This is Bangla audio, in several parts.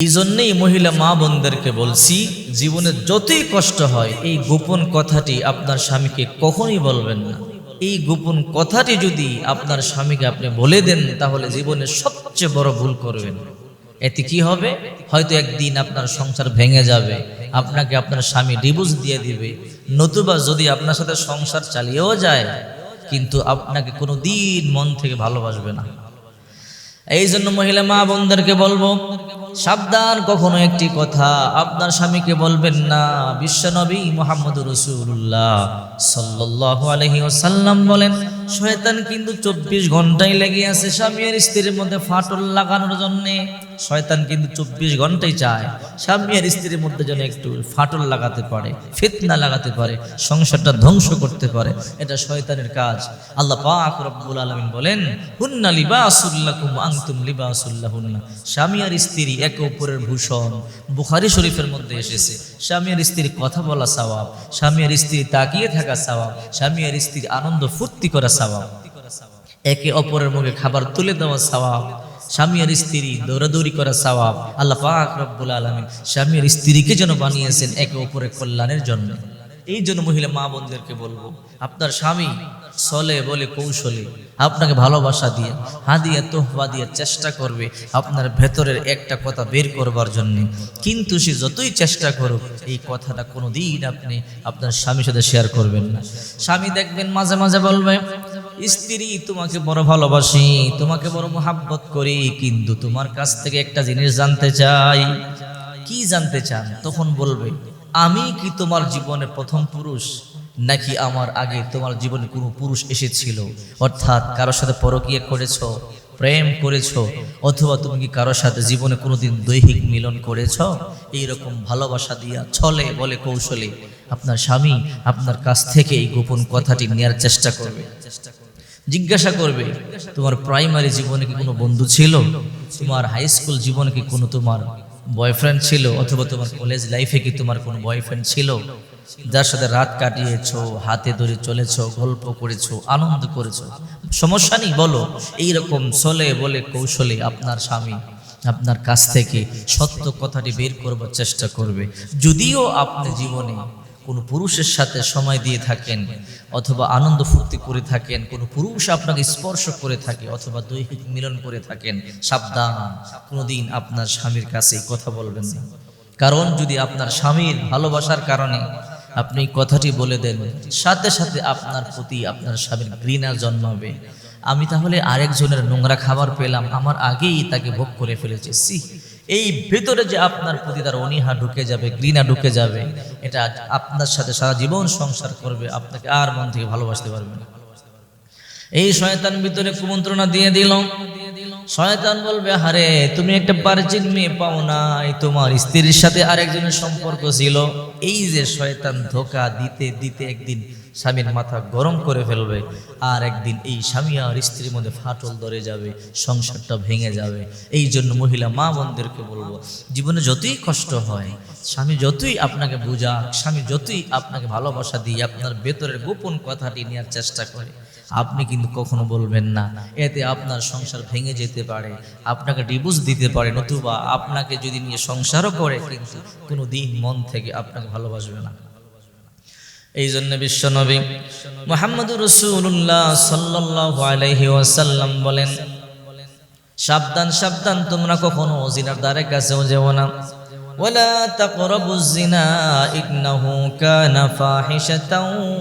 এই জন্যেই মহিলা মা বোনদেরকে বলছি, জীবনে যতই কষ্ট হয়, এই গোপন কথাটি আপনার স্বামীকে কখনই বলবেন না। এই গোপন কথাটি যদি আপনার স্বামীকে আপনি বলে দেন, তাহলে জীবনে সবচেয়ে বড় ভুল করবেন। এতে কি হবে? হয়তো একদিন আপনার সংসার ভেঙে যাবে, আপনাকে আপনার স্বামী ডিভোর্স দিয়ে দিবে, নতুবা যদি আপনার সাথে সংসার চালিয়েও যায়, কিন্তু আপনাকে কোনো দিন মন থেকে ভালোবাসবে না। এই জন্য মহিলা মা বোনদেরকে বলব সাবধান কখনো একটি কথা আপনার স্বামীকে বলবেন না। বিশ্বনবী মোহাম্মদ রসুল্লাহ সাল্লাহ আলহি বলেন শয়তান কিন্তু চব্বিশ ঘন্টাই লেগে আছে স্বামী আর স্ত্রীর মধ্যে ফাটল লাগানোর জন্যে। শয়তান কিন্তু চব্বিশ ঘন্টাই চায় স্বামী আর স্ত্রীর মধ্যে যেন একটু ফাটল লাগাতে পারে, ফিতনা লাগাতে পারে, সংসারটা ধ্বংস করতে পারে, এটা শয়তানের কাজ। আল্লাহ পাক রব্বুল আলামিন বলেন, হুন্না লিবাসুল্লাকুম আনতুম লিবাসুল্লাহুন্না স্বামী আর স্ত্রী একে অপরের ভূষণ। বুখারি শরীফের মধ্যে এসেছে, স্বামী আর স্ত্রীর কথা বলা সওয়াব, স্বামী আর স্ত্রী তাকিয়ে থাকা সওয়াব, স্বামী আর স্ত্রীর আনন্দ ফুর্তি করা সওয়াব। একে অপরের মুখে খাবার তুলে দেওয়া সওয়াব। স্বামী আর স্ত্রী দৌড়াদৌড়ি করা সওয়াব। আল্লাহ পাক রব্বুল স্বামী আর স্ত্রীকে যেন বানিয়েছেন একে অপরের কল্যাণের জন্য। এই জন্য মহিলা মা বোনদেরকে বলব, আপনার স্বামী চলে বলে কৌশলে আপনাকে ভালোবাসা দিয়ে, হাদিয়া তোহবা দিয়ে চেষ্টা করবে আপনার ভেতরের একটা কথা বের করবার জন্য। কিন্তু সে যতই চেষ্টা করুক, এই কথাটা কোনো দিন আপনি আপনার স্বামীর সাথে শেয়ার করবেন না। স্বামী দেখবেন মাঝে মাঝে বলবে স্ত্রী, তোমাকে বড় ভালোবাসি, তোমাকে বড় মোহাব্বত করি, কিন্তু তোমার কাছ থেকে একটা জিনিস জানতে চাই। কি জানতে চান? তখন বলবে, আমি কি তোমার জীবনে প্রথম পুরুষ? নাকি আমার আগে তোমার জীবনে কোনো পুরুষ এসেছিল? অর্থাৎ কারোর সাথে পরকীয়া করেছ, প্রেম করেছ, অথবা তুমি কি কারোর সাথে জীবনে কোনোদিন দৈহিক মিলন করেছ? এইরকম ভালোবাসা দিয়া ছলে বলে কৌশলে। আপনার স্বামী আপনার কাছ থেকে এই গোপন কথাটি নেওয়ার চেষ্টা করবে। জিজ্ঞাসা করবে, তোমার প্রাইমারি জীবনে কি কোনো বন্ধু ছিল? তোমার হাই স্কুল জীবনে কি কোনো তোমার বয়ফ্রেন্ড ছিল? অথবা তোমার কলেজ লাইফে কি তোমার কোনো বয়ফ্রেন্ড ছিল? যার সাথে রাত কাটিয়েছ, হাতে ধরে চলেছো, গল্প করেছ, আনন্দ করেছ? সমস্যা নেই, বলো। এইরকম চলে বলে কৌশলে আপনার স্বামী আপনার কাছ থেকে সত্য কথাটি বের করবার চেষ্টা করবে। যদিও আপনি জীবনে কোনো পুরুষের সাথে সময় দিয়ে থাকেন, অথবা আনন্দ ফুর্তি করে থাকেন, কোনো পুরুষ আপনাকে স্পর্শ করে থাকে, অথবা দৈহিক মিলন করে থাকেন, সাবধান। কোনোদিন আপনার স্বামীর কাছে কথা বলবেন না। কারণ যদি আপনার স্বামীর ভালোবাসার কারণে আপনি কথাটি বলে দেন, সাথে সাথে আপনার প্রতি আপনার স্বামীর ঘৃণা জন্মাবে। আমি তাহলে আরেকজনের নোংরা খাবার পেলাম, আমার আগেই তাকে ভোগ করে ফেলেছি। সি এই ভেতরে যে আপনার প্রতি তার অনীহা ঢুকে যাবে, ঘৃণা ঢুকে যাবে, এটা আপনার সাথে সারা জীবন সংসার করবে, আপনাকে আর মন থেকে ভালোবাসতে পারবে না। এই শয়তান ভিতরে কুমন্ত্রণা দিয়ে দিল। শয়তান বলবে হারে তুমি একটা বার্জিন মেয়ে পাও নাই, তোমার স্ত্রীর সাথে আরেকজনের সম্পর্ক ছিল। এই যে শয়তান ধোকা দিতে দিতে একদিন স্বামীর মাথা গরম করে ফেলবে। আর একদিন এই স্বামী আর স্ত্রীর মধ্যে ফাটল ধরে যাবে, সংসারটা ভেঙে যাবে। এই জন্য মহিলা মা বোনদেরকে বলব, জীবনে যতই কষ্ট হয়, স্বামী যতই আপনাকে বোঝা স্বামী যতই আপনাকে ভালোবাসা দিয়ে আপনার ভেতরের গোপন কথাটি নেওয়ার চেষ্টা করে। আপনি কিন্তু কখনো বলবেন না, এতে আপনার সংসার ভেঙে যেতে পারে, আপনাকে ডিভোর্স দিতে পারে, নতুবা আপনাকে যদি নিয়ে সংসারও করে, কিন্তু কোনো দিন মন থেকে আপনাকে ভালোবাসবে না। এই জন্য বিশ্বনবী মোহাম্মদ রসুল্লাহ সাল্লাহ আলাইহি ওয়াসাল্লাম বলেন সাবধান সাবধান তোমরা কখনো জিনার দ্বারের কাছেও যেও না ولا تقربوا الزنا إنه كان فاحشة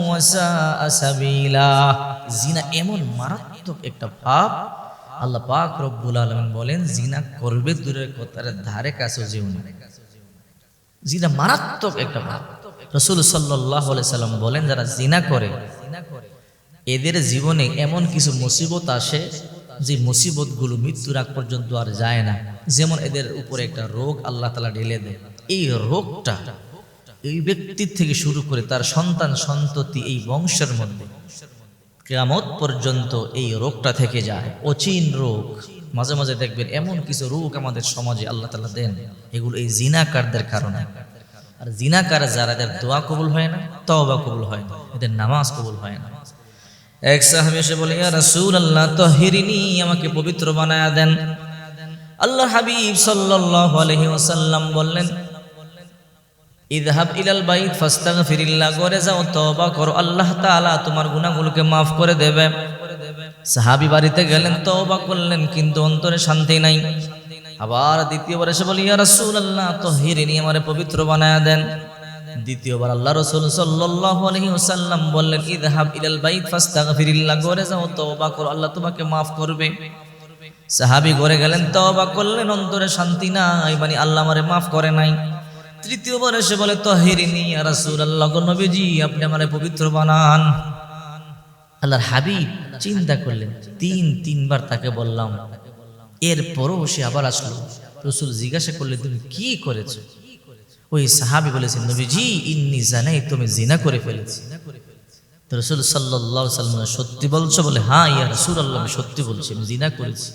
وساء سبيلا জিনা এমন মারাত্মক একটা পাপ আল্লাহ পাক রব্বুল আলামিন বলেন জিনা করবে দূরের কথার ধারে কাছেও যেও না জিনা মারাত্মক একটা পাপ রসুল সাল্লাহ সাল্লাম বলেন, যারা জিনা করে, এদের জীবনে এমন কিছু মুসিবত আসে যে মুসিবতগুলো মৃত্যুর আগ পর্যন্ত আর যায় না। যেমন এদের উপরে একটা রোগ আল্লাহ তালা ঢেলে দেয় এই রোগটা এই ব্যক্তির থেকে শুরু করে তার সন্তান সন্ততি এই বংশের মধ্যে কেয়ামত পর্যন্ত এই রোগটা থেকে যায়। অচিন রোগ। মাঝে মাঝে দেখবেন এমন কিছু রোগ আমাদের সমাজে আল্লাহ তালা দেন। এগুলো এই জিনাকারদের কারণে। আর জিনাকার যারা, এদের দোয়া কবুল হয় না, তওবা কবুল হয় না, এদের নামাজ কবুল হয় না। এক সাহাবী এসে বলে, ইয়া রাসূলুল্লাহ, তাহিরিনি, আমাকে পবিত্র বানায়া দেন। আল্লাহ হাবিব সাল্লাল্লাহু আলাইহি ওয়াসাল্লাম বললেন ইদহাব ইলাল বাইত ফাস্তাগফিরিল্লাহ করে যাও, তওবা করো, আল্লাহ তাআলা তোমার গুনাহগুলোকে maaf করে দেবে। সাহাবী বাড়িতে গেলেন, তওবা করলেন, কিন্তু অন্তরে শান্তি নাই। আবার দ্বিতীয়বার এসে বলি, ইয়া রাসূলুল্লাহ তাহিরিনি আমারে পবিত্র বানায়া দেন। দ্বিতীয়বার আল্লাহ রাসূল সাল্লাল্লাহু আলাইহি ওয়াসাল্লাম বললেন ইদহাব ইলাল বাইত ফাস্তাগফিরিল্লাহ করে যাও, তওবা করো, আল্লাহ তোমাকে maaf করবে। সাহাবী ঘরে গেলেন, তওবা করলেন, অন্তরে শান্তি নাই মানে আল্লাহ আমারে maaf করে নাই। তৃতীয়বার এসে বলে তহিরিনি রাসূলুল্লাহ, গো নবীজি, আপনি আমারে পবিত্র বানান। আল্লাহর হাবিব চিন্তা করলেন, তিন, তিনবার তাকে বললাম এরপরও সে আবার আসলো। রসুল জিজ্ঞাসা করলে তুমি কি করেছ? ওই সাহাবি বলেছেন, নবীজি, ইন্নি জানাই তুমি জিনা করে ফেলেছি। রসুল সাল্লাহ সাল্লাম সত্যি বলছো? বলে হ্যাঁ ইয়া রসুল আল্লাহ আমি সত্যি বলছি, আমি জিনা করেছি।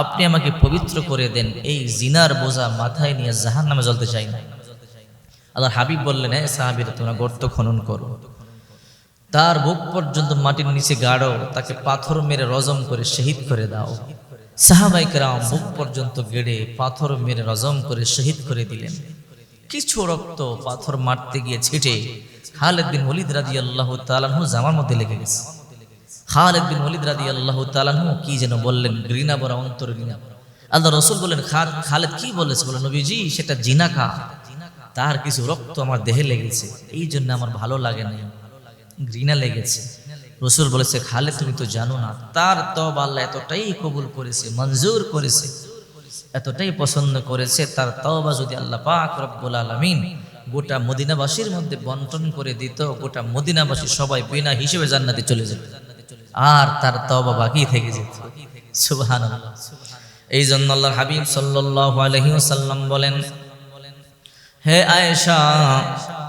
আপনি আমাকে পবিত্র করে দেন, এই জিনার বোঝা মাথায় নিয়ে জাহান নামে জ্বলতে চাই না। আল্লাহ হাবিব বললেন হ্যাঁ সাহাবিরা, তোমরা গর্ত খনন করো। তার বুক পর্যন্ত মাটির নিচে গাড়ো, তাকে পাথর মেরে রজম করে শহীদ করে দাও। সাহাবাইকরাম বুক পর্যন্ত গেড়ে পাথর মেরে রজম করে শহীদ করে দিলেন। কিছু রক্ত পাথর মারতে গিয়ে ছিটে খালেদ বিন ওলিদ রাদি আল্লাহ তালানহু জামার মধ্যে লেগে গেছে। খালেদ বিন ওলিদ রাদি আল্লাহ তালানহু কি যেন বললেন, ঘৃণা বরা অন্তর ঘৃণা। আল্লাহ রসুল বললেন খালেদ কি বলেছে? বলে, নবীজি, সেটা জিনা খা। তার কিছু রক্ত আমার দেহে লেগেছে, এই জন্য আমার ভালো লাগে না ঘৃণা লেগেছে। রসুল বলেছে খালে তুমি তো জানো না, তার তব আল্লাহ এতটাই কবুল করেছে, মঞ্জুর করেছে, এতটাই পছন্দ করেছে, তার তওবা যদি আল্লাহ পাক রব্বুল আলামিন গোটা মদিনাবাসীর মধ্যে বন্টন করে দিত, গোটা মদিনাবাসী সবাই বিনা হিসেবে জান্নাতে চলে যেত, আর তার তওবা বাকি থেকে যেত। সুবহানাল্লাহ। এই জন্য আল্লাহর হাবিব সাল্লাল্লাহু আলাইহি ওয়াসাল্লাম বলেন হে আয়েশা,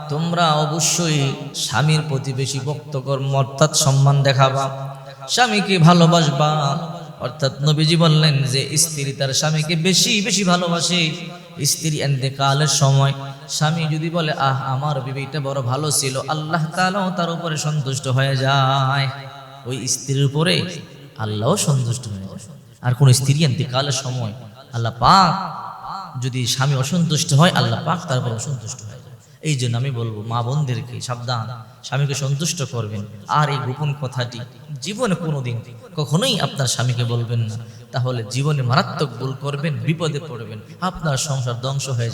তোমরা অবশ্যই স্বামীর প্রতি বেশি বক্তকর্ম অর্থাৎ সম্মান দেখাবা। স্বামীকে ভালোবাসবা। অর্থাৎ নবীজি বললেন যে, স্ত্রী তার স্বামীকে বেশি বেশি ভালোবাসে। স্ত্রী এন্তেকালের সময় স্বামী যদি বলে, আহ, আমার বিবিটা বড় ভালো ছিল, আল্লাহ তাআলাও তার উপরে সন্তুষ্ট হয়ে যায়। ওই স্ত্রীর উপরে আল্লাহও সন্তুষ্ট হয়ে যায়। আর কোন স্ত্রী এন্তেকালের সময় আল্লাহ পাক যদি স্বামী অসন্তুষ্ট হয়, আল্লাহ পাক তারপর অসন্তুষ্ট হয় এই জন্য আমি বলব, মা বোনদেরকে সাবধান। স্বামীকে সন্তুষ্ট করবেন। আর এই গোপন কথাটি জীবনে কোনোদিন কখনোই আপনার স্বামীকে বলবেন না। তাহলে জীবনে মারাত্মক ভুল করবেন, বিপদে পড়বেন। আপনার সংসার ধ্বংস হয়ে